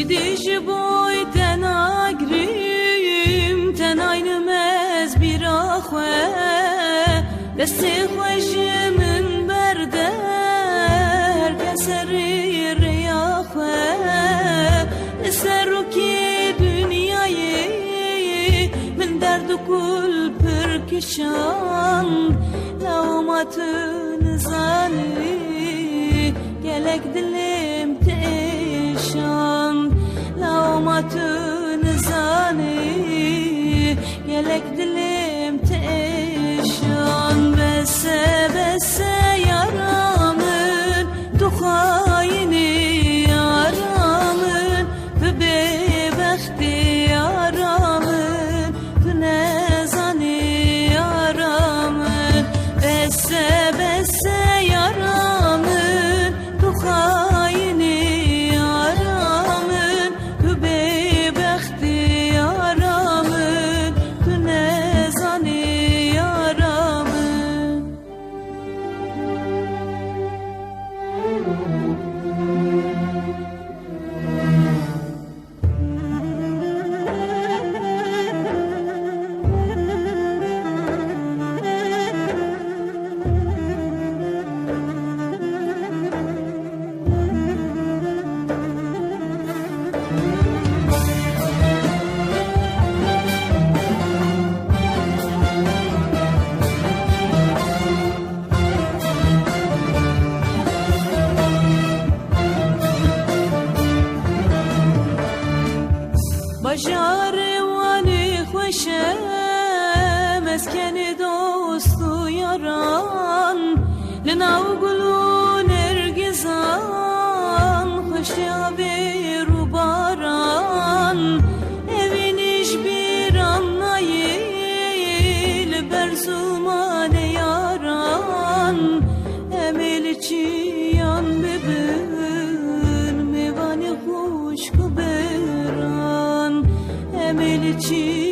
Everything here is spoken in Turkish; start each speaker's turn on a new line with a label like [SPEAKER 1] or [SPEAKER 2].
[SPEAKER 1] İdiş boy تناگریم تناین مز بیرا خواه دستی خوش من برده هر کسری ریا خواه سر که دنیایی من درد و کل پرکشان لامت Laumatın zani Bajarı vali خوشه مسکن دوست و یاران لناو گلو نرگزان خوش emel çiyan